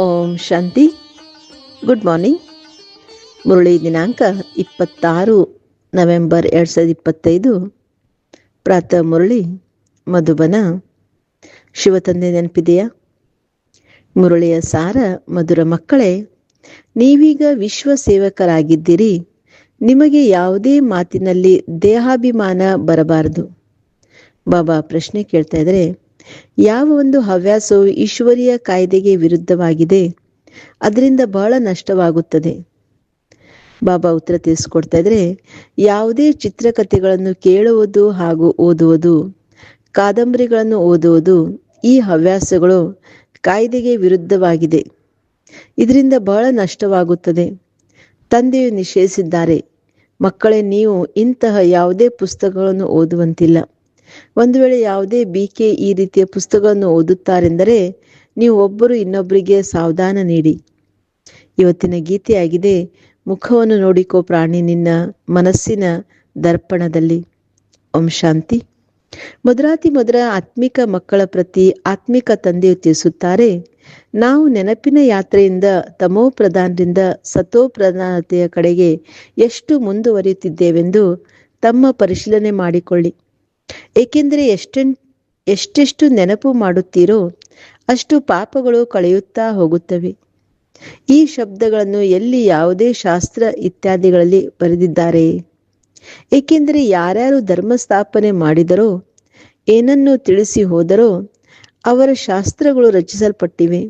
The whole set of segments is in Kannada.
ಓಂ ಶಾಂತಿ. ಗುಡ್ ಮಾರ್ನಿಂಗ್ ಮುರುಳಿ ದಿನಾಂಕ ಇಪ್ಪತ್ತಾರು ನವೆಂಬರ್ ಎರಡು ಸಾವಿರದ ಇಪ್ಪತ್ತೈದು. ಪ್ರಾತಃ ಮುರಳಿ, ಮಧುಬನ ಶಿವತಂದೆ ನೆನಪಿದೆಯಾ? ಮುರುಳಿಯ ಸಾರ, ಮಧುರ ಮಕ್ಕಳೇ, ನೀವೀಗ ವಿಶ್ವ ಸೇವಕರಾಗಿದ್ದೀರಿ ನಿಮಗೆ ಯಾವುದೇ ಮಾತಿನಲ್ಲಿ ದೇಹಾಭಿಮಾನ ಬರಬಾರದು. ಬಾಬಾ ಪ್ರಶ್ನೆ ಕೇಳ್ತಾ ಇದ್ರೆ ಯಾವ ಒಂದು ಹವ್ಯಾಸವು ಈಶ್ವರಿಯ ಕಾಯ್ದೆಗೆ ವಿರುದ್ಧವಾಗಿದೆ, ಅದರಿಂದ ಬಹಳ ನಷ್ಟವಾಗುತ್ತದೆ. ಬಾಬಾ ಉತ್ತರ ತಿಳಿಸ್ಕೊಡ್ತಾ ಇದ್ರೆ, ಯಾವುದೇ ಚಿತ್ರಕಥೆಗಳನ್ನು ಕೇಳುವುದು ಹಾಗೂ ಓದುವುದು, ಕಾದಂಬರಿಗಳನ್ನು ಓದುವುದು ಈ ಹವ್ಯಾಸಗಳು ಕಾಯ್ದೆಗೆ ವಿರುದ್ಧವಾಗಿದೆ. ಇದರಿಂದ ಬಹಳ ನಷ್ಟವಾಗುತ್ತದೆ. ತಂದೆಯು ನಿಷೇಧಿಸಿದ್ದಾರೆ, ಮಕ್ಕಳೇ ನೀವು ಇಂತಹ ಯಾವುದೇ ಪುಸ್ತಕಗಳನ್ನು ಓದುವಂತಿಲ್ಲ. ಒಂದು ವೇಳೆ ಯಾವುದೇ ಬಿಕೆ ಈ ರೀತಿಯ ಪುಸ್ತಕವನ್ನು ಓದುತ್ತಾರೆಂದರೆ ನೀವು ಒಬ್ಬರು ಇನ್ನೊಬ್ಬರಿಗೆ ಸಾವಧಾನ ನೀಡಿ. ಇವತ್ತಿನ ಗೀತೆಯಾಗಿದೆ, ಮುಖವನ್ನು ನೋಡಿಕೋ ಪ್ರಾಣಿ ನಿನ್ನ ಮನಸ್ಸಿನ ದರ್ಪಣದಲ್ಲಿ. ಓಂ ಶಾಂತಿ. ಮಧುರಾತಿ ಮಧುರ ಆತ್ಮಿಕ ಮಕ್ಕಳ ಪ್ರತಿ ಆತ್ಮಿಕ ತಂದೆಯು ತಿಳಿಸುತ್ತಾರೆ, ನಾವು ನೆನಪಿನ ಯಾತ್ರೆಯಿಂದ ತಮೋ ಪ್ರಧಾನರಿಂದ ಸತೋ ಪ್ರಧಾನತೆಯ ಕಡೆಗೆ ಎಷ್ಟು ಮುಂದುವರಿಯುತ್ತಿದ್ದೇವೆಂದು ತಮ್ಮ ಪರಿಶೀಲನೆ ಮಾಡಿಕೊಳ್ಳಿ. ಏಕೆಂದರೆ ಎಷ್ಟೆನ್, ಎಷ್ಟೆಷ್ಟು ನೆನಪು ಮಾಡುತ್ತೀರೋ ಅಷ್ಟು ಪಾಪಗಳು ಕಳೆಯುತ್ತಾ ಹೋಗುತ್ತವೆ. ಈ ಶಬ್ದಗಳನ್ನು ಎಲ್ಲಿ ಯಾವುದೇ ಶಾಸ್ತ್ರ ಇತ್ಯಾದಿಗಳಲ್ಲಿ ಬರೆದಿದ್ದಾರೆ. ಏಕೆಂದರೆ ಯಾರ್ಯಾರು ಧರ್ಮ ಸ್ಥಾಪನೆ ಮಾಡಿದರೋ, ಏನನ್ನು ತಿಳಿಸಿ ಹೋದರೋ, ಅವರ ಶಾಸ್ತ್ರಗಳು ರಚಿಸಲ್ಪಟ್ಟಿವೆ.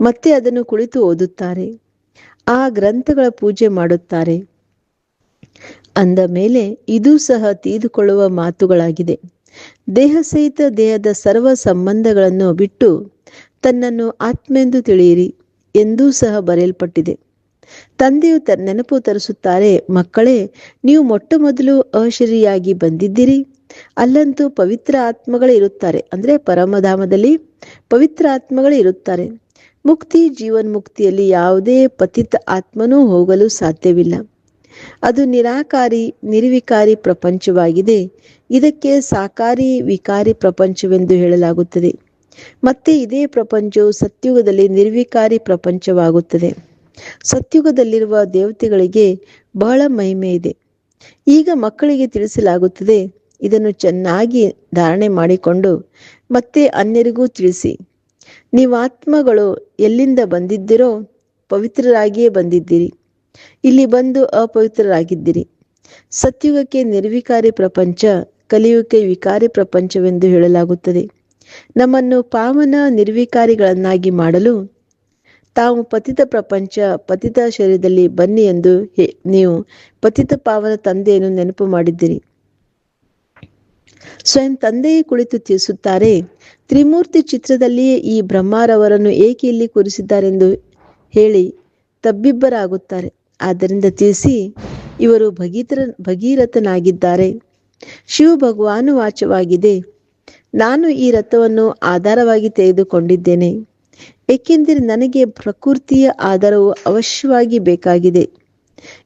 ಮತ್ತೆ ಅದನ್ನು ಕುಳಿತು ಓದುತ್ತಾರೆ. ಆ ಗ್ರಂಥಗಳ ಪೂಜೆ ಮಾಡುತ್ತಾರೆ. ಅಂದ ಮೇಲೆ ಇದೂ ಸಹ ತೀದುಕೊಳ್ಳುವ ಮಾತುಗಳಾಗಿದೆ. ದೇಹ ಸಹಿತ ದೇಹದ ಸರ್ವ ಸಂಬಂಧಗಳನ್ನು ಬಿಟ್ಟು ತನ್ನನ್ನು ಆತ್ಮೆಂದು ತಿಳಿಯಿರಿ ಎಂದೂ ಸಹ ಬರೆಯಲ್ಪಟ್ಟಿದೆ. ತಂದೆಯು ತ ನೆನಪು ತರಿಸುತ್ತಾರೆ, ಮಕ್ಕಳೇ, ನೀವು ಮೊಟ್ಟ ಮೊದಲು ಅಶರಿಯಾಗಿ ಬಂದಿದ್ದೀರಿ. ಅಲ್ಲಂತೂ ಪವಿತ್ರ ಆತ್ಮಗಳೇ ಇರುತ್ತಾರೆ. ಅಂದ್ರೆ ಪರಮಧಾಮದಲ್ಲಿ ಪವಿತ್ರ ಆತ್ಮಗಳೇ ಇರುತ್ತಾರೆ. ಮುಕ್ತಿ ಜೀವನ್ ಮುಕ್ತಿಯಲ್ಲಿ ಯಾವುದೇ ಪತಿತ ಆತ್ಮನೂ ಹೋಗಲು ಸಾಧ್ಯವಿಲ್ಲ. ಅದು ನಿರಾಕಾರಿ, ನಿರ್ವಿಕಾರಿ ಪ್ರಪಂಚವಾಗಿದೆ. ಇದಕ್ಕೆ ಸಾಕಾರಿ, ವಿಕಾರಿ ಪ್ರಪಂಚವೆಂದು ಹೇಳಲಾಗುತ್ತದೆ. ಮತ್ತೆ ಇದೇ ಪ್ರಪಂಚವು ಸತ್ಯುಗದಲ್ಲಿ ನಿರ್ವಿಕಾರಿ ಪ್ರಪಂಚವಾಗುತ್ತದೆ. ಸತ್ಯುಗದಲ್ಲಿರುವ ದೇವತೆಗಳಿಗೆ ಬಹಳ ಮಹಿಮೆ ಇದೆ. ಈಗ ಮಕ್ಕಳಿಗೆ ತಿಳಿಸಲಾಗುತ್ತದೆ, ಇದನ್ನು ಚೆನ್ನಾಗಿ ಧಾರಣೆ ಮಾಡಿಕೊಂಡು ಮತ್ತೆ ಅನ್ಯರಿಗೂ ತಿಳಿಸಿ. ನೀವು ಆತ್ಮಗಳು ಎಲ್ಲಿಂದ ಬಂದಿದ್ದೀರೋ ಪವಿತ್ರರಾಗಿಯೇ ಬಂದಿದ್ದೀರಿ. ಇಲ್ಲಿ ಬಂದು ಅಪವಿತ್ರರಾಗಿದ್ದೀರಿ. ಸತ್ಯುಗಕ್ಕೆ ನಿರ್ವಿಕಾರಿ ಪ್ರಪಂಚ, ಕಲಿಯುಗಕ್ಕೆ ವಿಕಾರಿ ಪ್ರಪಂಚವೆಂದು ಹೇಳಲಾಗುತ್ತದೆ. ನಮ್ಮನ್ನು ಪಾವನ ನಿರ್ವಿಕಾರಿಗಳನ್ನಾಗಿ ಮಾಡಲು ತಾವು ಪತಿತ ಪ್ರಪಂಚ, ಪತಿತ ಶರೀರದಲ್ಲಿ ಬನ್ನಿ ಎಂದು ನೀವು ಪತಿತ ಪಾವನ ತಂದೆಯನ್ನು ನೆನಪು ಮಾಡಿದ್ದೀರಿ. ಸ್ವಯಂ ತಂದೆಯೇ ಕುಳಿತು ತಿಳಿಸುತ್ತಾರೆ, ತ್ರಿಮೂರ್ತಿ ಚಿತ್ರದಲ್ಲಿಯೇ ಈ ಬ್ರಹ್ಮಾರವರನ್ನು ಏಕೆ ಇಲ್ಲಿ ಕೂರಿಸಿದ್ದಾರೆಂದು ಹೇಳಿ ತಬ್ಬಿಬ್ಬರಾಗುತ್ತಾರೆ. ಆದ್ದರಿಂದ ತಿಳಿಸಿ, ಇವರು ಭಗೀತರ, ಭಗೀರಥನಾಗಿದ್ದಾರೆ. ಶಿವ ಭಗವಾನು ವಾಚವಾಗಿದೆ ನಾನು ಈ ರಥವನ್ನು ಆಧಾರವಾಗಿ ತೆಗೆದುಕೊಂಡಿದ್ದೇನೆ. ಏಕೆಂದರೆ ನನಗೆ ಪ್ರಕೃತಿಯ ಆಧಾರವು ಅವಶ್ಯವಾಗಿ ಬೇಕಾಗಿದೆ.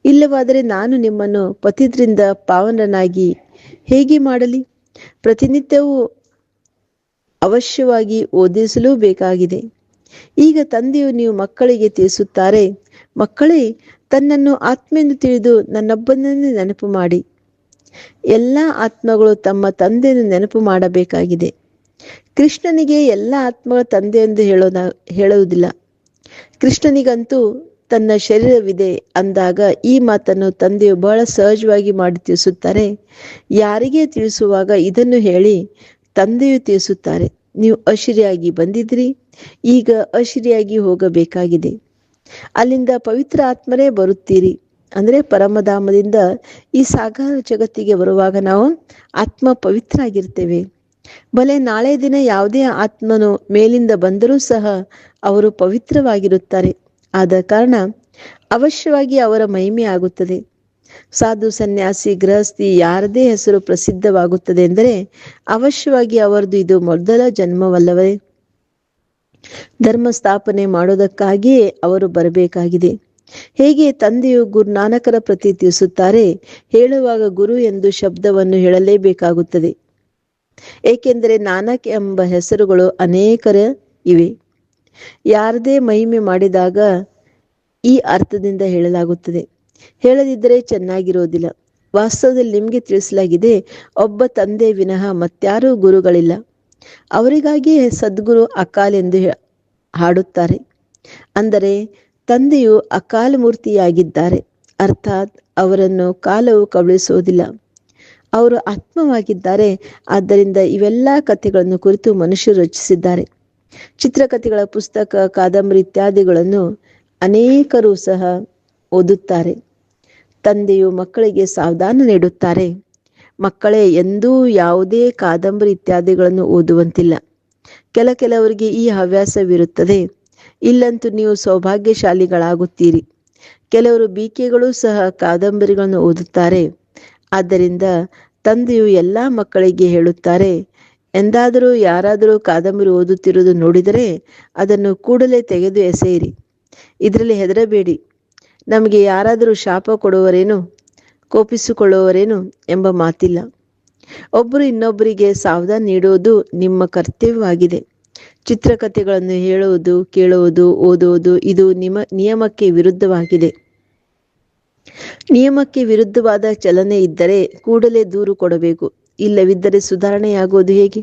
ಇಲ್ಲವಾದರೆ ನಾನು ನಿಮ್ಮನ್ನು ಪತಿದ್ರಿಂದ ಪಾವನನಾಗಿ ಹೇಗೆ ಮಾಡಲಿ? ಪ್ರತಿನಿತ್ಯವೂ ಅವಶ್ಯವಾಗಿ ಓದಿಸಲೂ ಬೇಕಾಗಿದೆ. ಈಗ ತಂದೆಯು ನೀವು ಮಕ್ಕಳಿಗೆ ತಿಳಿಸುತ್ತಾರೆ, ಮಕ್ಕಳೇ ತನ್ನನ್ನು ಆತ್ಮೆಂದು ತಿಳಿದು ನನ್ನೊಬ್ಬನನ್ನೇ ನೆನಪು ಮಾಡಿ. ಎಲ್ಲ ಆತ್ಮಗಳು ತಮ್ಮ ತಂದೆಯನ್ನು ನೆನಪು ಮಾಡಬೇಕಾಗಿದೆ. ಕೃಷ್ಣನಿಗೆ ಎಲ್ಲ ಆತ್ಮಗಳ ತಂದೆ ಎಂದು ಹೇಳೋದ, ಹೇಳುವುದಿಲ್ಲ. ಕೃಷ್ಣನಿಗಂತೂ ತನ್ನ ಶರೀರವಿದೆ ಅಂದಾಗ ಈ ಮಾತನ್ನು ತಂದೆಯು ಬಹಳ ಸಹಜವಾಗಿ ಮಾಡಿ ತಿಳಿಸುತ್ತಾರೆ. ಯಾರಿಗೆ ತಿಳಿಸುವಾಗ ಇದನ್ನು ಹೇಳಿ ತಂದೆಯು ತಿಳಿಸುತ್ತಾರೆ. ನೀವು ಅಶಿರಿಯಾಗಿ ಬಂದಿದ್ರಿ ಈಗ ಅಶಿರಿಯಾಗಿ ಹೋಗಬೇಕಾಗಿದೆ. ಅಲ್ಲಿಂದ ಪವಿತ್ರ ಆತ್ಮನೇ ಬರುತ್ತೀರಿ. ಅಂದ್ರೆ ಪರಮಧಾಮದಿಂದ ಈ ಸಾಗರ ಜಗತ್ತಿಗೆ ಬರುವಾಗ ನಾವು ಆತ್ಮ ಪವಿತ್ರ ಆಗಿರ್ತೇವೆ ಬಲೆ ನಾಳೆ ದಿನ ಯಾವುದೇ ಆತ್ಮನು ಮೇಲಿಂದ ಬಂದರೂ ಸಹ ಅವರು ಪವಿತ್ರವಾಗಿರುತ್ತಾರೆ. ಆದ ಕಾರಣ ಅವಶ್ಯವಾಗಿ ಅವರ ಮಹಿಮೆ ಆಗುತ್ತದೆ. ಸಾಧು ಸನ್ಯಾಸಿ, ಗೃಹಸ್ಥಿ ಯಾರದೇ ಹೆಸರು ಪ್ರಸಿದ್ಧವಾಗುತ್ತದೆ ಎಂದರೆ ಅವಶ್ಯವಾಗಿ ಅವರದು ಇದು ಮೊದಲ ಜನ್ಮವಲ್ಲವೇ. ಧರ್ಮ ಸ್ಥಾಪನೆ ಮಾಡೋದಕ್ಕಾಗಿಯೇ ಅವರು ಬರಬೇಕಾಗಿದೆ. ಹೇಗೆ ತಂದೆಯು ಗುರುನಾನಕರ ಪ್ರತಿ ತಿಳಿಸುತ್ತಾರೆ ಹೇಳುವಾಗ ಗುರು ಎಂದು ಶಬ್ದವನ್ನು ಹೇಳಲೇಬೇಕಾಗುತ್ತದೆ. ಏಕೆಂದರೆ ನಾನಕ್ ಎಂಬ ಹೆಸರುಗಳು ಅನೇಕರ ಇವೆ. ಯಾರದೇ ಮಹಿಮೆ ಮಾಡಿದಾಗ ಈ ಅರ್ಥದಿಂದ ಹೇಳಲಾಗುತ್ತದೆ. ಹೇಳದಿದ್ದರೆ ಚೆನ್ನಾಗಿರೋದಿಲ್ಲ. ವಾಸ್ತವದಲ್ಲಿ ನಿಮಗೆ ತಿಳಿಸಲಾಗಿದೆ, ಒಬ್ಬ ತಂದೆ ವಿನಃ ಮತ್ಯಾರೂ ಗುರುಗಳಿಲ್ಲ. ಅವರಿಗಾಗಿಯೇ ಸದ್ಗುರು ಅಕಾಲ್ ಎಂದು ಹಾಡುತ್ತಾರೆ. ಅಂದರೆ, ತಂದೆಯು ಅಕಾಲ ಮೂರ್ತಿಯಾಗಿದ್ದಾರೆ. ಅರ್ಥಾತ್, ಅವರನ್ನು ಕಾಲವು ಕಬಳಿಸುವುದಿಲ್ಲ. ಅವರು ಆತ್ಮವಾಗಿದ್ದಾರೆ. ಆದ್ದರಿಂದ ಇವೆಲ್ಲ ಕಥೆಗಳನ್ನು ಕುರಿತು ಮನುಷ್ಯರು ರಚಿಸಿದ್ದಾರೆ. ಚಿತ್ರಕಥೆಗಳ ಪುಸ್ತಕ, ಕಾದಂಬರಿ ಇತ್ಯಾದಿಗಳನ್ನು ಅನೇಕರು ಸಹ ಓದುತ್ತಾರೆ. ತಂದೆಯು ಮಕ್ಕಳಿಗೆ ಸಾವಧಾನ ನೀಡುತ್ತಾರೆ. ಮಕ್ಕಳೇ, ಎಂದೂ ಯಾವುದೇ ಕಾದಂಬರಿ ಇತ್ಯಾದಿಗಳನ್ನು ಓದುವಂತಿಲ್ಲ. ಕೆಲ ಕೆಲವರಿಗೆ ಈ ಹವ್ಯಾಸವಿರುತ್ತದೆ. ಇಲ್ಲಂತೂ ನೀವು ಸೌಭಾಗ್ಯಶಾಲಿಗಳಾಗುತ್ತೀರಿ. ಕೆಲವರು ಬೀಕೆಗಳು ಸಹ ಕಾದಂಬರಿಗಳನ್ನು ಓದುತ್ತಾರೆ. ಆದ್ದರಿಂದ ತಂದೆಯು ಎಲ್ಲ ಮಕ್ಕಳಿಗೆ ಹೇಳುತ್ತಾರೆ, ಎಂದಾದರೂ ಯಾರಾದರೂ ಕಾದಂಬರಿ ಓದುತ್ತಿರುವುದು ನೋಡಿದರೆ ಅದನ್ನು ಕೂಡಲೇ ತೆಗೆದು ಎಸೆಯಿರಿ. ಇದರಲ್ಲಿ ಹೆದರಬೇಡಿ. ನಮಗೆ ಯಾರಾದರೂ ಶಾಪ ಕೊಡುವರೇನು? ಕೋಪಿಸಿಕೊಳ್ಳುವರೇನು ಎಂಬ ಮಾತಿಲ್ಲ. ಒಬ್ಬರು ಇನ್ನೊಬ್ಬರಿಗೆ ಸಾವಧಾನ ನೀಡುವುದು ನಿಮ್ಮ ಕರ್ತವ್ಯವಾಗಿದೆ. ಚಿತ್ರಕಥೆಗಳನ್ನು ಹೇಳುವುದು, ಕೇಳುವುದು, ಓದುವುದು ಇದು ನಿಮ ನಿಯಮಕ್ಕೆ ವಿರುದ್ಧವಾಗಿದೆ. ನಿಯಮಕ್ಕೆ ವಿರುದ್ಧವಾದ ಚಲನೆ ಇದ್ದರೆ ಕೂಡಲೇ ದೂರು ಕೊಡಬೇಕು. ಇಲ್ಲವಿದ್ದರೆ ಸುಧಾರಣೆಯಾಗುವುದು ಹೇಗೆ?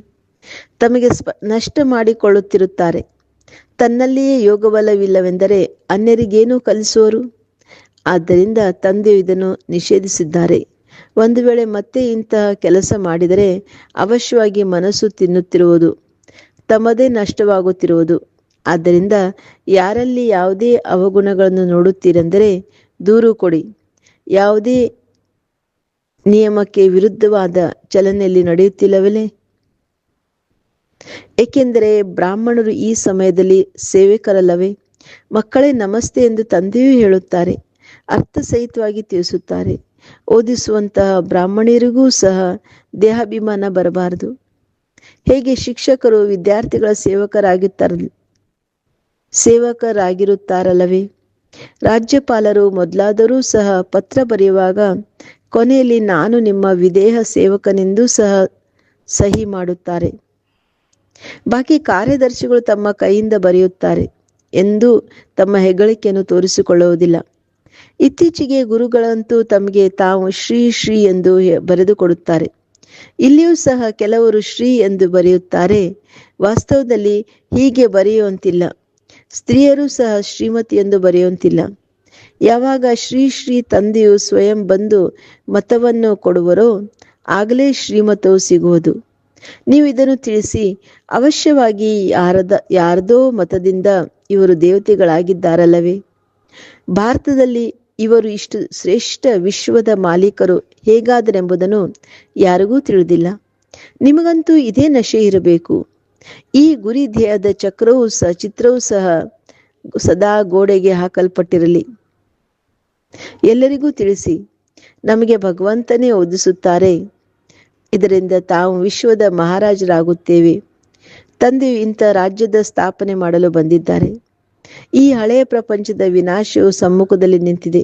ತಮಗೆ ಸ್ಪ ನಷ್ಟ ಮಾಡಿಕೊಳ್ಳುತ್ತಿರುತ್ತಾರೆ. ತನ್ನಲ್ಲಿಯೇ ಯೋಗಬಲವಿಲ್ಲವೆಂದರೆ ಅನ್ಯರಿಗೇನು ಕಲಿಸುವರು? ಆದ್ದರಿಂದ ತಂದೆಯು ಇದನ್ನು ನಿಷೇಧಿಸಿದ್ದಾರೆ. ಒಂದು ವೇಳೆ ಮತ್ತೆ ಇಂತಹ ಕೆಲಸ ಮಾಡಿದರೆ ಅವಶ್ಯವಾಗಿ ಮನಸ್ಸು ತಿನ್ನುತ್ತಿರುವುದು, ತಮ್ಮದೇ ನಷ್ಟವಾಗುತ್ತಿರುವುದು. ಆದ್ದರಿಂದ ಯಾರಲ್ಲಿ ಯಾವುದೇ ಅವಗುಣಗಳನ್ನು ನೋಡುತ್ತೀರೆಂದರೆ ದೂರು ಕೊಡಿ. ಯಾವುದೇ ನಿಯಮಕ್ಕೆ ವಿರುದ್ಧವಾದ ಚಲನೆಯಲ್ಲಿ ನಡೆಯುತ್ತಿಲ್ಲವೇ? ಏಕೆಂದರೆ ಬ್ರಾಹ್ಮಣರು ಈ ಸಮಯದಲ್ಲಿ ಸೇವಕರಲ್ಲವೇ? ಮಕ್ಕಳೇ ನಮಸ್ತೆ ಎಂದು ತಂದೆಯೂ ಹೇಳುತ್ತಾರೆ. ಅರ್ಥಸಹಿತವಾಗಿ ತಿಳಿಸುತ್ತಾರೆ. ಓದಿಸುವಂತಹ ಬ್ರಾಹ್ಮಣರಿಗೂ ಸಹ ದೇಹಾಭಿಮಾನ ಬರಬಾರದು. ಹೇಗೆ ಶಿಕ್ಷಕರು ವಿದ್ಯಾರ್ಥಿಗಳ ಸೇವಕರಾಗಿರ್ತಾರ ಸೇವಕರಾಗಿರುತ್ತಾರಲ್ಲವೇ? ರಾಜ್ಯಪಾಲರು ಮೊದಲಾದರೂ ಸಹ ಪತ್ರ ಬರೆಯುವಾಗ, ಕೊನೆಯಲ್ಲಿ ನಾನು ನಿಮ್ಮ ವಿದೇಹ ಸೇವಕನೆಂದೂ ಸಹ ಸಹಿ ಮಾಡುತ್ತಾರೆ. ಬಾಕಿ ಕಾರ್ಯದರ್ಶಿಗಳು ತಮ್ಮ ಕೈಯಿಂದ ಬರೆಯುತ್ತಾರೆ ಎಂದು ತಮ್ಮ ಹೆಗ್ಗಳಿಕೆಯನ್ನು ತೋರಿಸಿಕೊಳ್ಳುವುದಿಲ್ಲ. ಇತ್ತೀಚೆಗೆ ಗುರುಗಳಂತೂ ತಮಗೆ ತಾವು ಶ್ರೀ ಶ್ರೀ ಎಂದು ಬರೆದುಕೊಡುತ್ತಾರೆ. ಇಲ್ಲಿಯೂ ಸಹ ಕೆಲವರು ಶ್ರೀ ಎಂದು ಬರೆಯುತ್ತಾರೆ. ವಾಸ್ತವದಲ್ಲಿ ಹೀಗೆ ಬರೆಯುವಂತಿಲ್ಲ. ಸ್ತ್ರೀಯರು ಸಹ ಶ್ರೀಮತಿ ಎಂದು ಬರೆಯುವಂತಿಲ್ಲ. ಯಾವಾಗ ಶ್ರೀ ಶ್ರೀ ತಂದೆಯು ಸ್ವಯಂ ಬಂದು ಮತವನ್ನು ಕೊಡುವರೋ ಆಗಲೇ ಶ್ರೀಮತವು ಸಿಗುವುದು. ನೀವು ಇದನ್ನು ತಿಳಿಸಿ, ಅವಶ್ಯವಾಗಿ ಯಾರದ ಯಾರದೋ ಮತದಿಂದ ಇವರು ದೇವತೆಗಳಾಗಿದ್ದಾರಲ್ಲವೇ? ಭಾರತದಲ್ಲಿ ಇವರು ಇಷ್ಟು ಶ್ರೇಷ್ಠ ವಿಶ್ವದ ಮಾಲೀಕರು ಹೇಗಾದರೆಂಬುದನ್ನು ಯಾರಿಗೂ ತಿಳಿದಿಲ್ಲ. ನಿಮಗಂತೂ ಇದೇ ನಶೆ ಇರಬೇಕು. ಈ ಗುರಿ ಧ್ಯೇಯದ ಚಕ್ರವೂ ಸಹ ಚಿತ್ರವೂ ಸಹ ಸದಾ ಗೋಡೆಗೆ ಹಾಕಲ್ಪಟ್ಟಿರಲಿ. ಎಲ್ಲರಿಗೂ ತಿಳಿಸಿ, ನಮಗೆ ಭಗವಂತನೇ ಓದಿಸುತ್ತಾರೆ. ಇದರಿಂದ ತಾವು ವಿಶ್ವದ ಮಹಾರಾಜರಾಗುತ್ತೇವೆ. ತಂದೆಯು ಇಂಥ ರಾಜ್ಯದ ಸ್ಥಾಪನೆ ಮಾಡಲು ಬಂದಿದ್ದಾರೆ. ಈ ಹಳೆಯ ಪ್ರಪಂಚದ ವಿನಾಶವು ಸಮ್ಮುಖದಲ್ಲಿ ನಿಂತಿದೆ.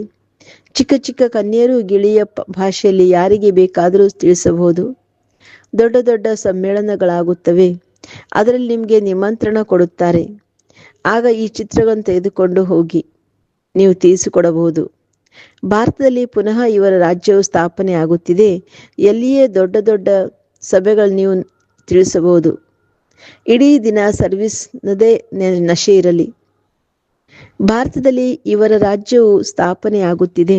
ಚಿಕ್ಕ ಚಿಕ್ಕ ಕನ್ಯರು ಗಿಳಿಯ ಭಾಷೆಯಲ್ಲಿ ಯಾರಿಗೆ ಬೇಕಾದರೂ ತಿಳಿಸಬಹುದು. ದೊಡ್ಡ ದೊಡ್ಡ ಸಮ್ಮೇಳನಗಳಾಗುತ್ತವೆ. ಅದರಲ್ಲಿ ನಿಮಗೆ ನಿಮಂತ್ರಣ ಕೊಡುತ್ತಾರೆ. ಆಗ ಈ ಚಿತ್ರವನ್ನು ತೆಗೆದುಕೊಂಡು ಹೋಗಿ. ನೀವು ತಿಳಿಸಿಕೊಡಬಹುದು ಭಾರತದಲ್ಲಿ ಪುನಃ ಇವರ ರಾಜ್ಯವು ಸ್ಥಾಪನೆ ಆಗುತ್ತಿದೆ. ಎಲ್ಲಿಯೇ ದೊಡ್ಡ ದೊಡ್ಡ ಸಭೆಗಳು ನೀವು ತಿಳಿಸಬಹುದು. ಇಡೀ ದಿನ ಸರ್ವಿಸ್ನದೇ ನಶೆ ಇರಲಿ. ಭಾರತದಲ್ಲಿ ಇವರ ರಾಜ್ಯವು ಸ್ಥಾಪನೆ ಆಗುತ್ತಿದೆ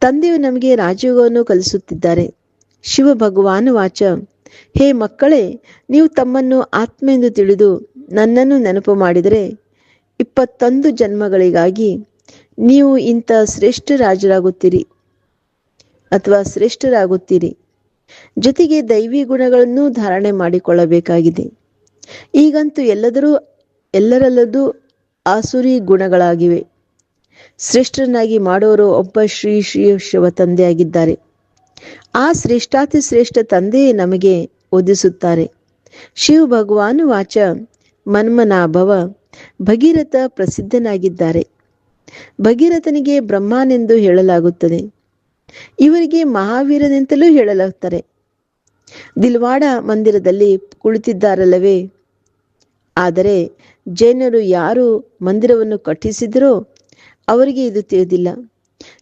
ತಂದೆಯು ನಮಗೆ ರಾಜಯೋಗವನ್ನು ಕಲಿಸುತ್ತಿದ್ದಾರೆ. ಶಿವ ಭಗವಾನ್ ವಾಚ. ಹೇ ಮಕ್ಕಳೇ, ನೀವು ತಮ್ಮನ್ನು ಆತ್ಮ ಎಂದು ತಿಳಿದು ನನ್ನನ್ನು ನೆನಪು ಮಾಡಿದರೆ ಇಪ್ಪತ್ತೊಂದು ಜನ್ಮಗಳಿಗಾಗಿ ನೀವು ಇಂಥ ಶ್ರೇಷ್ಠ ರಾಜರಾಗುತ್ತೀರಿ ಅಥವಾ ಶ್ರೇಷ್ಠರಾಗುತ್ತೀರಿ. ಜೊತೆಗೆ ದೈವಿ ಗುಣಗಳನ್ನು ಧಾರಣೆ ಮಾಡಿಕೊಳ್ಳಬೇಕಾಗಿದೆ. ಈಗಂತೂ ಎಲ್ಲದರೂ, ಎಲ್ಲರಲ್ಲದೂ ಆಸುರಿ ಗುಣಗಳಾಗಿವೆ. ಶ್ರೇಷ್ಠರನ್ನಾಗಿ ಮಾಡೋರು ಒಬ್ಬ ಶ್ರೀ ಶ್ರೀ ಶಿವ ತಂದೆಯಾಗಿದ್ದಾರೆ. ಆ ಶ್ರೇಷ್ಠಾತಿ ಶ್ರೇಷ್ಠ ತಂದೆಯೇ ನಮಗೆ ಓದಿಸುತ್ತಾರೆ. ಶಿವ ಭಗವಾನ್ ವಾಚ ಮನ್ಮನಾಭವ ಭಗೀರಥ ಪ್ರಸಿದ್ಧನಾಗಿದ್ದಾರೆ. ಭಗೀರಥನಿಗೆ ಬ್ರಹ್ಮನೆಂದು ಹೇಳಲಾಗುತ್ತದೆ. ಇವರಿಗೆ ಮಹಾವೀರನೆಂತಲೂ ಹೇಳಲಾಗುತ್ತಾರೆ. ದಿಲ್ವಾಡ ಮಂದಿರದಲ್ಲಿ ಕುಳಿತಿದ್ದಾರಲ್ಲವೇ? ಆದರೆ ಜೈನರು ಯಾರು ಮಂದಿರವನ್ನು ಕಟ್ಟಿಸಿದರೋ ಅವರಿಗೆ ಇದು ತಿಳಿದಿಲ್ಲ.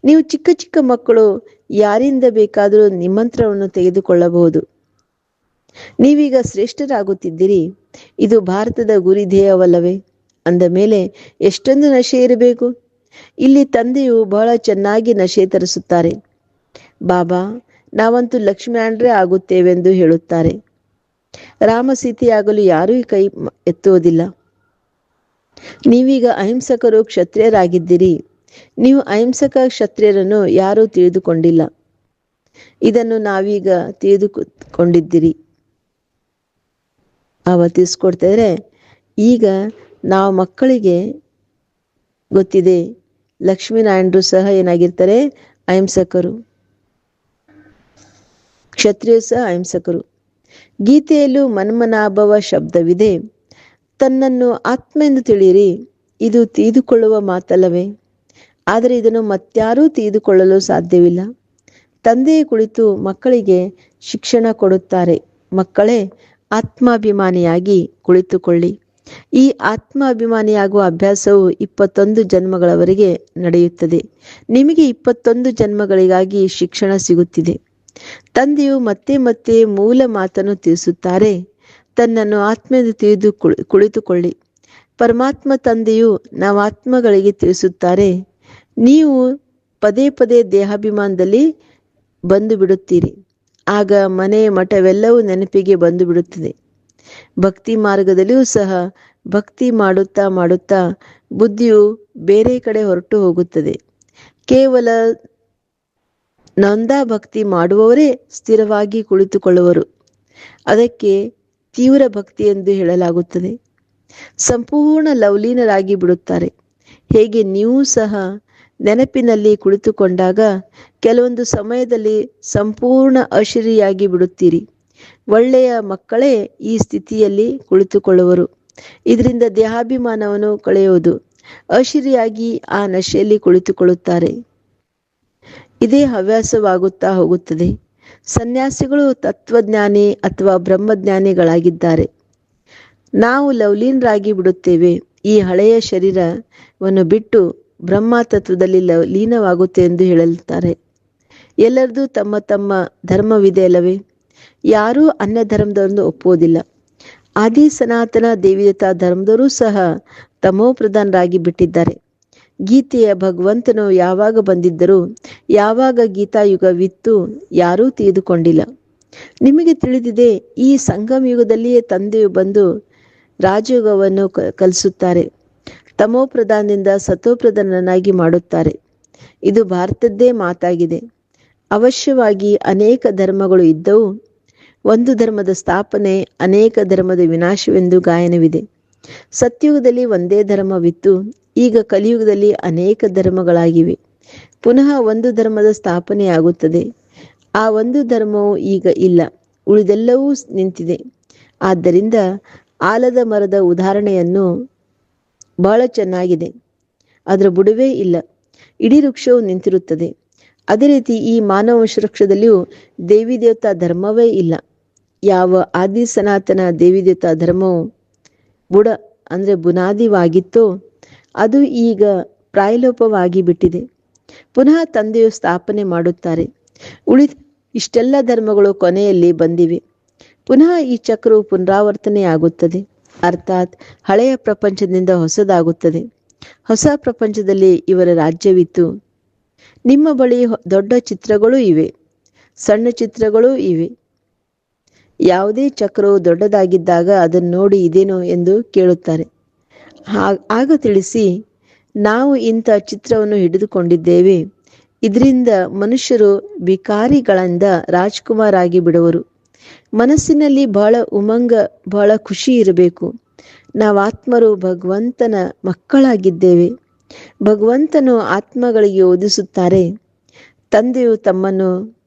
ನೀವು ಚಿಕ್ಕ ಚಿಕ್ಕ ಮಕ್ಕಳು ಯಾರಿಂದ ಬೇಕಾದರೂ ನಿಮಂತ್ರವನ್ನು ತೆಗೆದುಕೊಳ್ಳಬಹುದು. ನೀವೀಗ ಶ್ರೇಷ್ಠರಾಗುತ್ತಿದ್ದೀರಿ. ಇದು ಭಾರತದ ಗುರಿಧೇಯವಲ್ಲವೇ ಅಂದ ಮೇಲೆ, ಎಷ್ಟೊಂದು ನಶೆ ಇರಬೇಕು? ಇಲ್ಲಿ ತಂದೆಯು ಬಹಳ ಚೆನ್ನಾಗಿ ನಶೆ ತರಿಸುತ್ತಾರೆ. ಬಾಬಾ, ನಾವಂತೂ ಲಕ್ಷ್ಮ್ಯಾಂಡ್ರೆ ಆಗುತ್ತೇವೆಂದು ಹೇಳುತ್ತಾರೆ. ರಾಮ ಸೀತೆಯಾಗಲು ಯಾರೂ ಕೈ ಎತ್ತುವುದಿಲ್ಲ. ನೀವೀಗ ಅಹಿಂಸಕರು ಕ್ಷತ್ರಿಯರಾಗಿದ್ದೀರಿ. ನೀವು ಅಹಿಂಸಕ ಕ್ಷತ್ರಿಯರನ್ನು ಯಾರೂ ತಿಳಿದುಕೊಂಡಿಲ್ಲ. ಇದನ್ನು ನಾವೀಗ ತಿಳಿದುಕೊಂಡಿದ್ದೀರಿ. ಅವ ತಿಳಿಸ್ಕೊಡ್ತಿದ್ರೆ, ಈಗ ನಾವು ಮಕ್ಕಳಿಗೆ ಗೊತ್ತಿದೆ, ಲಕ್ಷ್ಮೀನಾರಾಯಣರು ಸಹ ಏನಾಗಿರ್ತಾರೆ? ಅಹಿಂಸಕರು. ಕ್ಷತ್ರಿಯ ಸಹ ಅಹಿಂಸಕರು. ಗೀತೆಯಲ್ಲೂ ಮನ್ಮನಾಭವ ಶಬ್ದವಿದೆ. ತನ್ನನ್ನು ಆತ್ಮ ಎಂದು ತಿಳಿಯಿರಿ, ಇದು ತೀದುಕೊಳ್ಳುವ ಮಾತಲ್ಲವೇ? ಆದರೆ ಇದನ್ನು ಮತ್ಯಾರೂ ತೀದುಕೊಳ್ಳಲು ಸಾಧ್ಯವಿಲ್ಲ. ತಂದೆಯೇ ಕುಳಿತು ಮಕ್ಕಳಿಗೆ ಶಿಕ್ಷಣ ಕೊಡುತ್ತಾರೆ. ಮಕ್ಕಳೇ, ಆತ್ಮಾಭಿಮಾನಿಯಾಗಿ ಕುಳಿತುಕೊಳ್ಳಿ. ಈ ಆತ್ಮಾಭಿಮಾನಿಯಾಗುವ ಅಭ್ಯಾಸವು ಇಪ್ಪತ್ತೊಂದು ಜನ್ಮಗಳವರೆಗೆ ನಡೆಯುತ್ತದೆ. ನಿಮಗೆ ಇಪ್ಪತ್ತೊಂದು ಜನ್ಮಗಳಿಗಾಗಿ ಶಿಕ್ಷಣ ಸಿಗುತ್ತಿದೆ. ತಂದೆಯು ಮತ್ತೆ ಮತ್ತೆ ಮೂಲ ಮಾತನ್ನು ತಿಳಿಸುತ್ತಾರೆ. ತನ್ನನ್ನು ಆತ್ಮದ ತಿಳಿದು ಕುಳಿ- ಕುಳಿತುಕೊಳ್ಳಿ. ಪರಮಾತ್ಮ ತಂದೆಯು ನಾವು ಆತ್ಮಗಳಿಗೆ ತಿಳಿಸುತ್ತಾರೆ. ನೀವು ಪದೇ ಪದೇ ದೇಹಾಭಿಮಾನದಲ್ಲಿ ಬಂದು ಬಿಡುತ್ತೀರಿ ಆಗ ಮನೆ ಮಠವೆಲ್ಲವೂ ನೆನಪಿಗೆ ಬಂದು ಬಿಡುತ್ತದೆ ಭಕ್ತಿ ಮಾರ್ಗದಲ್ಲಿಯೂ ಸಹ ಭಕ್ತಿ ಮಾಡುತ್ತಾ ಮಾಡುತ್ತಾ ಬುದ್ಧಿಯು ಬೇರೆ ಕಡೆ ಹೊರಟು ಹೋಗುತ್ತದೆ. ಕೇವಲ ನೊಂದ ಭಕ್ತಿ ಮಾಡುವವರೇ ಸ್ಥಿರವಾಗಿ ಕುಳಿತುಕೊಳ್ಳುವರು. ಅದಕ್ಕೆ ತೀವ್ರ ಭಕ್ತಿ ಎಂದು ಹೇಳಲಾಗುತ್ತದೆ. ಸಂಪೂರ್ಣ ಲವಲೀನರಾಗಿ ಬಿಡುತ್ತಾರೆ. ಹೇಗೆ ನೀವು ಸಹ ನೆನಪಿನಲ್ಲಿ ಕುಳಿತುಕೊಂಡಾಗ ಕೆಲವೊಂದು ಸಮಯದಲ್ಲಿ ಸಂಪೂರ್ಣ ಅಶಿರಿಯಾಗಿ ಬಿಡುತ್ತೀರಿ. ಒಳ್ಳೆಯ ಮಕ್ಕಳೇ ಈ ಸ್ಥಿತಿಯಲ್ಲಿ ಕುಳಿತುಕೊಳ್ಳುವರು. ಇದರಿಂದ ದೇಹಾಭಿಮಾನವನ್ನು ಕಳೆಯುವುದು. ಅಶಿರಿಯಾಗಿ ಆ ನಶೆಯಲ್ಲಿ ಕುಳಿತುಕೊಳ್ಳುತ್ತಾರೆ. ಇದೇ ಹವ್ಯಾಸವಾಗುತ್ತಾ ಹೋಗುತ್ತದೆ. ಸನ್ಯಾಸಿಗಳು ತತ್ವಜ್ಞಾನಿ ಅಥವಾ ಬ್ರಹ್ಮಜ್ಞಾನಿಗಳಾಗಿದ್ದಾರೆ. ನಾವು ಲವಲೀನರಾಗಿ ಬಿಡುತ್ತೇವೆ. ಈ ಹಳೆಯ ಶರೀರವನ್ನು ಬಿಟ್ಟು ಬ್ರಹ್ಮ ತತ್ವದಲ್ಲಿ ಲೀನವಾಗುತ್ತೆ ಎಂದು ಹೇಳುತ್ತಾರೆ. ಎಲ್ಲರದು ತಮ್ಮ ತಮ್ಮ ಧರ್ಮವಿದೆ ಅಲ್ಲವೇ? ಯಾರೂ ಅನ್ಯ ಧರ್ಮದವರನ್ನು ಒಪ್ಪುವುದಿಲ್ಲ. ಆದಿ ಸನಾತನ ದೇವಿದತಾ ಧರ್ಮದವರು ಸಹ ತಮೋಪ್ರಧಾನರಾಗಿ ಬಿಟ್ಟಿದ್ದಾರೆ. ಗೀತೆಯ ಭಗವಂತನು ಯಾವಾಗ ಬಂದಿದ್ದರು ಯಾವಾಗ ಗೀತಾಯುಗವಿತ್ತು ಯಾರೂ ತಿಳಿದುಕೊಂಡಿಲ್ಲ. ನಿಮಗೆ ತಿಳಿದಿದೆ, ಈ ಸಂಗಮ ಯುಗದಲ್ಲಿಯೇ ತಂದೆಯು ಬಂದು ರಾಜಯೋಗವನ್ನು ಕಲಿಸುತ್ತಾರೆ. ತಮೋಪ್ರಧಾನದಿಂದ ಸತೋಪ್ರಧಾನನಾಗಿ ಮಾಡುತ್ತಾರೆ. ಇದು ಭಾರತದ್ದೇ ಮಾತಾಗಿದೆ. ಅವಶ್ಯವಾಗಿ ಅನೇಕ ಧರ್ಮಗಳು ಇದ್ದವು. ಒಂದು ಧರ್ಮದ ಸ್ಥಾಪನೆ, ಅನೇಕ ಧರ್ಮದ ವಿನಾಶವೆಂದು ಗಾಯನವಿದೆ. ಸತ್ಯುಗದಲ್ಲಿ ಒಂದೇ ಧರ್ಮವಿತ್ತು, ಈಗ ಕಲಿಯುಗದಲ್ಲಿ ಅನೇಕ ಧರ್ಮಗಳಾಗಿವೆ. ಪುನಃ ಒಂದು ಧರ್ಮದ ಸ್ಥಾಪನೆಯಾಗುತ್ತದೆ. ಆ ಒಂದು ಧರ್ಮವು ಈಗ ಇಲ್ಲ, ಉಳಿದೆಲ್ಲವೂ ನಿಂತಿದೆ. ಆದ್ದರಿಂದ ಆಲದ ಮರದ ಉದಾಹರಣೆಯನ್ನು ಬಹಳ ಚೆನ್ನಾಗಿದೆ. ಅದರ ಬುಡವೇ ಇಲ್ಲ, ಇಡೀ ವೃಕ್ಷವು ನಿಂತಿರುತ್ತದೆ. ಅದೇ ರೀತಿ ಈ ಮಾನವ ವೃಕ್ಷದಲ್ಲಿಯೂ ದೇವಿ ದೇವತಾ ಧರ್ಮವೇ ಇಲ್ಲ. ಯಾವ ಆದಿ ಸನಾತನ ದೇವಿ ದೇವತಾ ಧರ್ಮವು ಬುಡ, ಅಂದರೆ ಬುನಾದಿವಾಗಿತ್ತೋ, ಅದು ಈಗ ಪ್ರಾಯಲೋಪವಾಗಿ ಬಿಟ್ಟಿದೆ. ಪುನಃ ತಂದೆಯು ಸ್ಥಾಪನೆ ಮಾಡುತ್ತಾರೆ. ಉಳಿದ ಇಷ್ಟೆಲ್ಲ ಧರ್ಮಗಳು ಕೊನೆಯಲ್ಲಿ ಬಂದಿವೆ. ಪುನಃ ಈ ಚಕ್ರವು ಪುನರಾವರ್ತನೆಯಾಗುತ್ತದೆ. ಅರ್ಥಾತ್ ಹಳೆಯ ಪ್ರಪಂಚದಿಂದ ಹೊಸದಾಗುತ್ತದೆ. ಹೊಸ ಪ್ರಪಂಚದಲ್ಲಿ ಇವರ ರಾಜ್ಯವಿತ್ತು. ನಿಮ್ಮ ಬಳಿ ದೊಡ್ಡ ಚಿತ್ರಗಳು ಇವೆ. ಸಣ್ಣ ಚಿತ್ರಗಳೂ ಇವೆ. ಯಾವುದೇ ಚಕ್ರವು ದೊಡ್ಡದಾಗಿದ್ದಾಗ ಅದನ್ನು ನೋಡಿ ಇದೇನು ಎಂದು ಕೇಳುತ್ತಾರೆ. ಆಗ ತಿಳಿಸಿ, ನಾವು ಇಂಥ ಚಿತ್ರವನ್ನು ಹಿಡಿದುಕೊಂಡಿದ್ದೇವೆ. ಇದರಿಂದ ಮನುಷ್ಯರು ವಿಕಾರಿಗಳಿಂದ ರಾಜ್ಕುಮಾರ್ ಆಗಿ ಬಿಡುವರು. ಮನಸ್ಸಿನಲ್ಲಿ ಬಹಳ ಉಮಂಗ, ಬಹಳ ಖುಷಿ ಇರಬೇಕು. ನಾವು ಆತ್ಮರು ಭಗವಂತನ ಮಕ್ಕಳಾಗಿದ್ದೇವೆ. ಭಗವಂತನು ಆತ್ಮಗಳಿಗೆ ಓದಿಸುತ್ತಾರೆ. ತಂದೆಯು ತಮ್ಮನ್ನು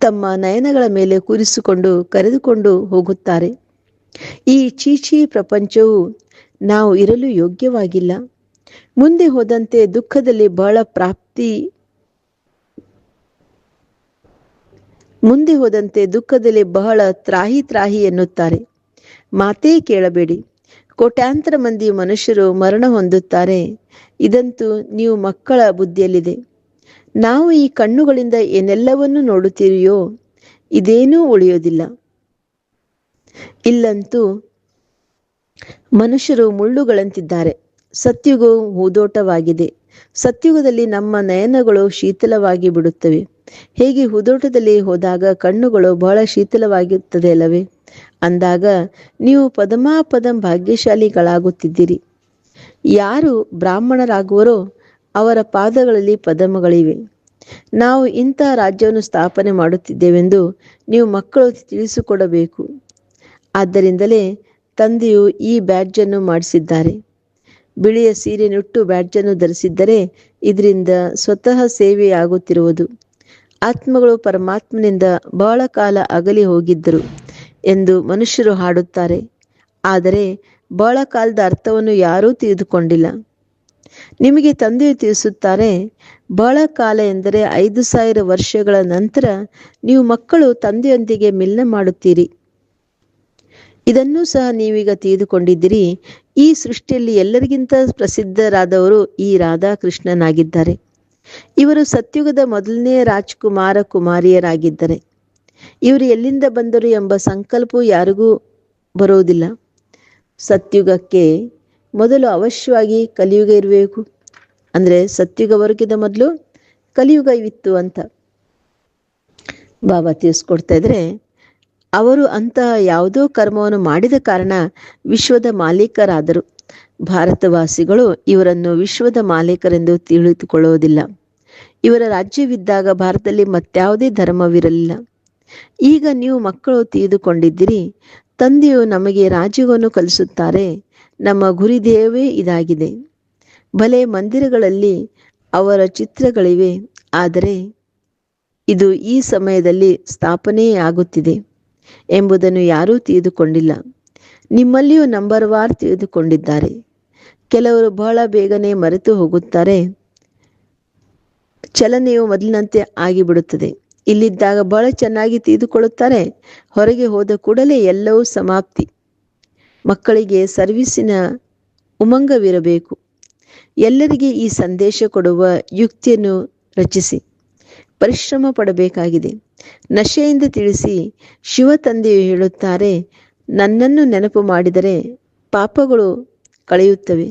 ತಮ್ಮ ನಯನಗಳ ಮೇಲೆ ಕೂರಿಸಿಕೊಂಡು ಕರೆದುಕೊಂಡು ಹೋಗುತ್ತಾರೆ. ಈ ಚೀಚಿ ಪ್ರಪಂಚವು ನಾವು ಇರಲು ಯೋಗ್ಯವಾಗಿಲ್ಲ. ಮುಂದೆ ಹೋದಂತೆ ದುಃಖದಲ್ಲಿ ಬಹಳ ಪ್ರಾಪ್ತಿ, ಮುಂದೆ ಹೋದಂತೆ ದುಃಖದಲ್ಲಿ ಬಹಳ ತ್ರಾಹಿ ತ್ರಾಹಿ ಎನ್ನುತ್ತಾರೆ. ಮಾತೇ ಕೇಳಬೇಡಿ. ಕೋಟ್ಯಾಂತರ ಮಂದಿ ಮನುಷ್ಯರು ಮರಣ ಹೊಂದುತ್ತಾರೆ. ಇದಂತೂ ನೀವು ಮಕ್ಕಳ ಬುದ್ಧಿಯಲ್ಲಿದೆ. ನಾವು ಈ ಕಣ್ಣುಗಳಿಂದ ಏನೆಲ್ಲವನ್ನು ನೋಡುತ್ತೀರಿಯೋ, ಇದೇನೂ ಉಳಿಯೋದಿಲ್ಲ. ಇಲ್ಲಂತೂ ಮನುಷ್ಯರು ಮುಳ್ಳುಗಳಂತಿದ್ದಾರೆ. ಸತ್ಯುಗವು ಹೂದೋಟವಾಗಿದೆ. ಸತ್ಯುಗದಲ್ಲಿ ನಮ್ಮ ನಯನಗಳು ಶೀತಲವಾಗಿ ಬಿಡುತ್ತವೆ. ಹೇಗೆ ಹೂದೋಟದಲ್ಲಿ ಹೋದಾಗ ಕಣ್ಣುಗಳು ಬಹಳ ಶೀತಲವಾಗಿರುತ್ತದೆ ಅಲ್ಲವೇ? ಅಂದಾಗ ನೀವು ಪದಮಾಪದಂ ಭಾಗ್ಯಶಾಲಿಗಳಾಗುತ್ತಿದ್ದೀರಿ. ಯಾರು ಬ್ರಾಹ್ಮಣರಾಗುವರೋ ಅವರ ಪಾದಗಳಲ್ಲಿ ಪದಮಗಳಿವೆ. ನಾವು ಇಂಥ ರಾಜ್ಯವನ್ನು ಸ್ಥಾಪನೆ ಮಾಡುತ್ತಿದ್ದೇವೆಂದು ನೀವು ಮಕ್ಕಳು ತಿಳಿಸಿಕೊಡಬೇಕು. ಆದ್ದರಿಂದಲೇ ತಂದೆಯು ಈ ಬ್ಯಾಡ್ಜನ್ನು ಮಾಡಿಸಿದ್ದಾರೆ. ಬಿಳಿಯ ಸೀರೆನುಟ್ಟು ಬ್ಯಾಡ್ಜನ್ನು ಧರಿಸಿದ್ದರೆ ಇದರಿಂದ ಸ್ವತಃ ಸೇವೆಯಾಗುತ್ತಿರುವುದು. ಆತ್ಮಗಳು ಪರಮಾತ್ಮನಿಂದ ಬಹಳ ಕಾಲ ಅಗಲಿ ಹೋಗಿದ್ದರು ಎಂದು ಮನುಷ್ಯರು ಹಾಡುತ್ತಾರೆ. ಆದರೆ ಬಹಳ ಕಾಲದ ಅರ್ಥವನ್ನು ಯಾರೂ ತಿಳಿದುಕೊಂಡಿಲ್ಲ. ನಿಮಗೆ ತಂದೆ ತಿಳಿಸುತ್ತಾರೆ, ಬಹಳ ಕಾಲ ಎಂದರೆ ಐದು ಸಾವಿರ ವರ್ಷಗಳ ನಂತರ ನೀವು ಮಕ್ಕಳು ತಂದೆಯೊಂದಿಗೆ ಮಿಲನ ಮಾಡುತ್ತೀರಿ. ಇದನ್ನು ಸಹ ನೀವೀಗ ತಿಳಿದುಕೊಂಡಿದ್ದೀರಿ. ಈ ಸೃಷ್ಟಿಯಲ್ಲಿ ಎಲ್ಲರಿಗಿಂತ ಪ್ರಸಿದ್ಧರಾದವರು ಈ ರಾಧಾಕೃಷ್ಣನಾಗಿದ್ದಾರೆ. ಇವರು ಸತ್ಯುಗದ ಮೊದಲನೇ ರಾಜ್ಕುಮಾರ ಕುಮಾರಿಯರಾಗಿದ್ದಾರೆ. ಇವರು ಎಲ್ಲಿಂದ ಬಂದರು ಎಂಬ ಸಂಕಲ್ಪ ಯಾರಿಗೂ ಬರುವುದಿಲ್ಲ. ಸತ್ಯುಗಕ್ಕೆ ಮೊದಲು ಅವಶ್ಯವಾಗಿ ಕಲಿಯುಗ ಇರಬೇಕು. ಅಂದರೆ ಸತ್ಯುಗ ಬರೋಕ್ಕಿಂತ ಮೊದಲು ಕಲಿಯುಗ ಇತ್ತು ಅಂತ ಬಾಬಾ ತಿಳಿಸ್ಕೊಡ್ತಾ ಇದ್ರೆ, ಅವರು ಅಂತಹ ಯಾವುದೋ ಕರ್ಮವನ್ನು ಮಾಡಿದ ಕಾರಣ ವಿಶ್ವದ ಮಾಲೀಕರಾದರು. ಭಾರತವಾಸಿಗಳು ಇವರನ್ನು ವಿಶ್ವದ ಮಾಲೀಕರೆಂದು ತಿಳಿದುಕೊಳ್ಳುವುದಿಲ್ಲ. ಇವರ ರಾಜ್ಯವಿದ್ದಾಗ ಭಾರತದಲ್ಲಿ ಮತ್ಯಾವುದೇ ಧರ್ಮವಿರಲಿಲ್ಲ. ಈಗ ನೀವು ಮಕ್ಕಳು ತಿಳಿದುಕೊಂಡಿದ್ದೀರಿ ತಂದೆಯು ನಮಗೆ ರಾಜ್ಯವನ್ನು ಕಲಿಸುತ್ತಾರೆ ನಮ್ಮ ಗುರಿ ಧ್ಯೇಯವೇ ಇದಾಗಿದೆ. ಭಲೆ ಮಂದಿರಗಳಲ್ಲಿ ಅವರ ಚಿತ್ರಗಳಿವೆ. ಆದರೆ ಇದು ಈ ಸಮಯದಲ್ಲಿ ಸ್ಥಾಪನೆಯಾಗುತ್ತಿದೆ ಎಂಬುದನ್ನು ಯಾರೂ ತಿಳಿದುಕೊಂಡಿಲ್ಲ. ನಿಮ್ಮಲ್ಲಿಯೂ ನಂಬರ್ ವಾರ್ ತಿಳಿದುಕೊಂಡಿದ್ದಾರೆ. ಕೆಲವರು ಬಹಳ ಬೇಗನೆ ಮರೆತು ಹೋಗುತ್ತಾರೆ. ಚಲನೆಯು ಮೊದಲಿನಂತೆ ಆಗಿಬಿಡುತ್ತದೆ. ಇಲ್ಲಿದ್ದಾಗ ಬಹಳ ಚೆನ್ನಾಗಿ ತಿಳಿದುಕೊಳ್ಳುತ್ತಾರೆ. ಹೊರಗೆ ಹೋದ ಕೂಡಲೇ ಎಲ್ಲವೂ ಸಮಾಪ್ತಿ. ಮಕ್ಕಳಿಗೆ ಸರ್ವಿಸಿನ ಉಮಂಗವಿರಬೇಕು. ಎಲ್ಲರಿಗೆ ಈ ಸಂದೇಶ ಕೊಡುವ ಯುಕ್ತಿಯನ್ನು ರಚಿಸಿ. ಪರಿಶ್ರಮ ಪಡಬೇಕಾಗಿದೆ. ನಶೆಯಿಂದ ತಿಳಿಸಿ ಶಿವ ತಂದೆಯು ಹೇಳುತ್ತಾರೆ, ನನ್ನನ್ನು ನೆನಪು ಮಾಡಿದರೆ ಪಾಪಗಳು ಕಳೆಯುತ್ತವೆ.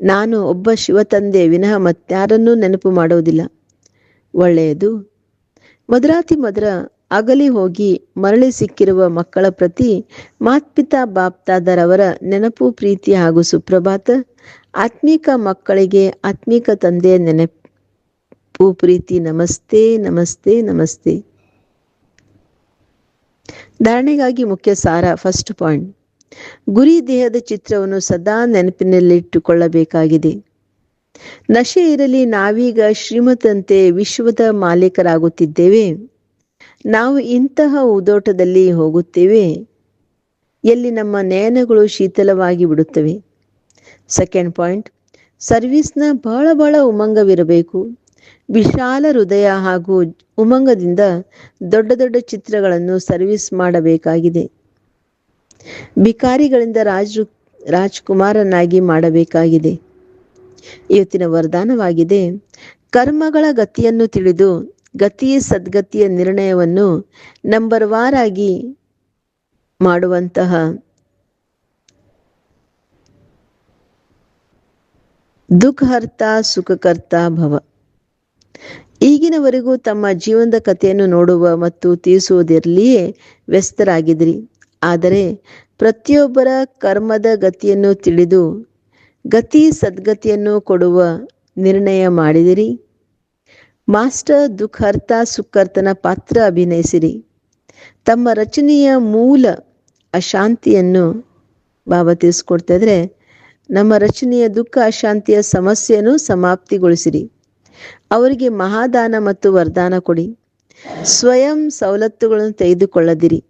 ನಾನು ಒಬ್ಬ ಶಿವ ತಂದೆ ವಿನಃ ಮತ್ತಾರನ್ನೂ ನೆನಪು ಮಾಡುವುದಿಲ್ಲ ಒಳ್ಳೆಯದು. ಮದ್ರಾತಿ ಮಧುರ ಅಗಲಿ ಹೋಗಿ ಮರಳಿ ಸಿಕ್ಕಿರುವ ಮಕ್ಕಳ ಪ್ರತಿ ಮಾತ್ಪಿತಾ ಬಾಪ್ತಾದರವರ ನೆನಪು, ಪ್ರೀತಿ ಹಾಗೂ ಸುಪ್ರಭಾತ, ಆತ್ಮೀಕ ಮಕ್ಕಳಿಗೆ ಆತ್ಮೀಕ ತಂದೆಯ ನೆನಪು, ಪ್ರೀತಿ, ನಮಸ್ತೆ ನಮಸ್ತೆ ನಮಸ್ತೆ. ಧಾರಣೆಗಾಗಿ ಮುಖ್ಯ ಸಾರ ಫಸ್ಟ್ ಪಾಯಿಂಟ್ ಗುರಿ ದೇಹದ ಚಿತ್ರವನ್ನು ಸದಾ ನೆನಪಿನಲ್ಲಿಟ್ಟುಕೊಳ್ಳಬೇಕಾಗಿದೆ. ನಶೆ ಇರಲಿ, ನಾವೀಗ ಶ್ರೀಮತಂತೆ ವಿಶ್ವದ ಮಾಲೀಕರಾಗುತ್ತಿದ್ದೇವೆ. ನಾವು ಇಂತಹ ಉದೋಟದಲ್ಲಿ ಹೋಗುತ್ತೇವೆ. ಎಲ್ಲಿ ನಮ್ಮ ನಯನಗಳು ಶೀತಲವಾಗಿ ಬಿಡುತ್ತವೆ. ಸೆಕೆಂಡ್ ಪಾಯಿಂಟ್ ಸರ್ವಿಸ್ನ ಬಹಳ ಬಹಳ ಉಮಂಗವಿರಬೇಕು. ವಿಶಾಲ ಹೃದಯ ಹಾಗೂ ಉಮಂಗದಿಂದ ದೊಡ್ಡ ದೊಡ್ಡ ಚಿತ್ರಗಳನ್ನು ಸರ್ವಿಸ್ ಮಾಡಬೇಕಾಗಿದೆ. ಬಿಕಾರಿಗಳಿಂದ ರಾಜ್, ರಾಜ್ಕುಮಾರನಾಗಿ ಮಾಡಬೇಕಾಗಿದೆ. ಇವತ್ತಿನ ವರದಾನವಾಗಿದೆ, ಕರ್ಮಗಳ ಗತಿಯನ್ನು ತಿಳಿದು ಗತಿಯ ಸದ್ಗತಿಯ ನಿರ್ಣಯವನ್ನು ನಂಬರ್ ವಾರಾಗಿ ಮಾಡುವಂತಹ ದುಃಖಹರ್ತ, ಸುಖಕರ್ತ ಭವ. ಈಗಿನವರೆಗೂ ತಮ್ಮ ಜೀವನದ ಕಥೆಯನ್ನು ನೋಡುವ ಮತ್ತು ತೀರಿಸುವುದರಲ್ಲಿಯೇ ವ್ಯಸ್ತರಾಗಿದ್ರಿ ಆದರೆ ಪ್ರತಿಯೊಬ್ಬರ ಕರ್ಮದ ಗತಿಯನ್ನು ತಿಳಿದು ಗತಿ ಸದ್ಗತಿಯನ್ನು ಕೊಡುವ ನಿರ್ಣಯ ಮಾಡಿದಿರಿ. ಮಾಸ್ಟರ್ ದುಃಖರ್ತ ಸುಖರ್ತನ ಪಾತ್ರ ಅಭಿನಯಿಸಿರಿ. ತಮ್ಮ ರಚನೆಯ ಮೂಲ ಅಶಾಂತಿಯನ್ನು ಬಾಬಾ ತಿಳಿಸ್ಕೊಡ್ತಾ ಇದ್ರೆ, ನಮ್ಮ ರಚನೆಯ ದುಃಖ ಅಶಾಂತಿಯ ಸಮಸ್ಯೆಯನ್ನು ಸಮಾಪ್ತಿಗೊಳಿಸಿರಿ. ಅವರಿಗೆ ಮಹಾದಾನ ಮತ್ತು ವರದಾನ ಕೊಡಿ. ಸ್ವಯಂ ಸವಲತ್ತುಗಳನ್ನು ತೆಗೆದುಕೊಳ್ಳದಿರಿ.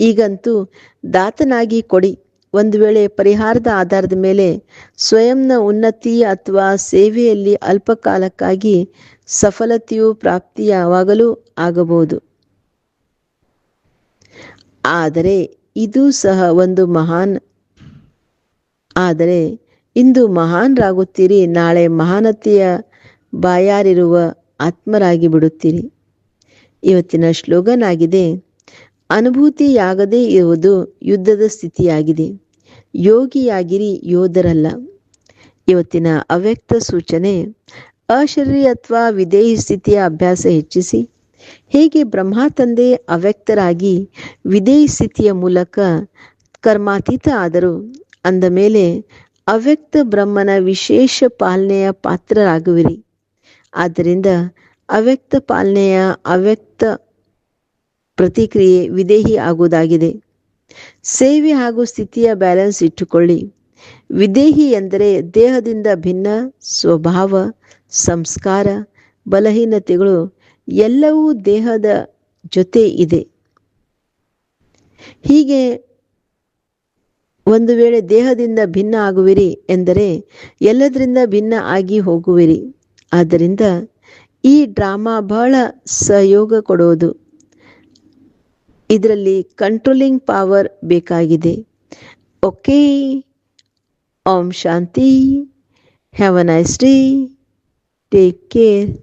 ಈಗಂತೂ ದಾತನಾಗಿ ಕೊಡಿ. ಒಂದು ವೇಳೆ ಪರಿಹಾರದ ಆಧಾರದ ಮೇಲೆ ಸ್ವಯಂನ ಉನ್ನತಿ ಅಥವಾ ಸೇವೆಯಲ್ಲಿ ಅಲ್ಪಕಾಲಕ್ಕಾಗಿ ಸಫಲತೆಯು ಪ್ರಾಪ್ತಿಯಾವಾಗಲೂ ಆಗಬಹುದು. ಆದರೆ ಇದು ಸಹ ಒಂದು ಮಹಾನ್, ಆದರೆ ಇಂದು ಮಹಾನ್ರಾಗುತ್ತೀರಿ, ನಾಳೆ ಮಹಾನತೆಯ ಬಾಯಾರಿರುವ ಆತ್ಮರಾಗಿ ಬಿಡುತ್ತೀರಿ. ಇವತ್ತಿನ ಶ್ಲೋಗನ್ ಆಗಿದೆ ಅನುಭೂತಿಯಾಗದೇ ಇರುವುದು ಯುದ್ಧದ ಸ್ಥಿತಿಯಾಗಿದೆ. ಯೋಗಿಯಾಗಿರಿ ಯೋಧರಲ್ಲ. ಇವತ್ತಿನ ಅವ್ಯಕ್ತ ಸೂಚನೆ ಅಶರೀರಿ ಅಥವಾ ವಿದೇಹಿ ಸ್ಥಿತಿಯ ಅಭ್ಯಾಸ ಹೆಚ್ಚಿಸಿ, ಹೇಗೆ ಬ್ರಹ್ಮ ತಂದೆ ಅವ್ಯಕ್ತರಾಗಿ ವಿದೇಹಿ ಸ್ಥಿತಿಯ ಮೂಲಕ ಕರ್ಮಾತೀತ ಆದರು. ಅಂದ ಮೇಲೆ, ಅವ್ಯಕ್ತ ಬ್ರಹ್ಮನ ವಿಶೇಷ ಪಾಲನೆಯ ಪಾತ್ರರಾಗುವಿರಿ. ಆದ್ದರಿಂದ ಅವ್ಯಕ್ತ ಪಾಲನೆಯ ಅವ್ಯಕ್ತ ಪ್ರತಿಕ್ರಿಯೆ ವಿದೇಹಿ ಆಗುವುದಾಗಿದೆ. ಸೇವೆ ಹಾಗೂ ಸ್ಥಿತಿಯ ಬ್ಯಾಲೆನ್ಸ್ ಇಟ್ಟುಕೊಳ್ಳಿ. ವಿದೇಹಿ ಎಂದರೆ ದೇಹದಿಂದ ಭಿನ್ನ ಸ್ವಭಾವ ಸಂಸ್ಕಾರ, ಬಲಹೀನತೆಗಳು ಎಲ್ಲವೂ ದೇಹದ ಜೊತೆ ಇದೆ. ಹೀಗೆ ಒಂದು ವೇಳೆ ದೇಹದಿಂದ ಭಿನ್ನ ಆಗುವಿರಿ ಎಂದರೆ ಎಲ್ಲದರಿಂದ ಭಿನ್ನ ಆಗಿ ಹೋಗುವಿರಿ. ಆದ್ದರಿಂದ ಈ ಡ್ರಾಮಾ ಬಹಳ ಸಹಯೋಗ ಕೊಡೋದು ಇದರಲ್ಲಿ ಕಂಟ್ರೋಲಿಂಗ್ ಪವರ್ ಬೇಕಾಗಿದೆ. Okay Om Shanti have a nice day Take care.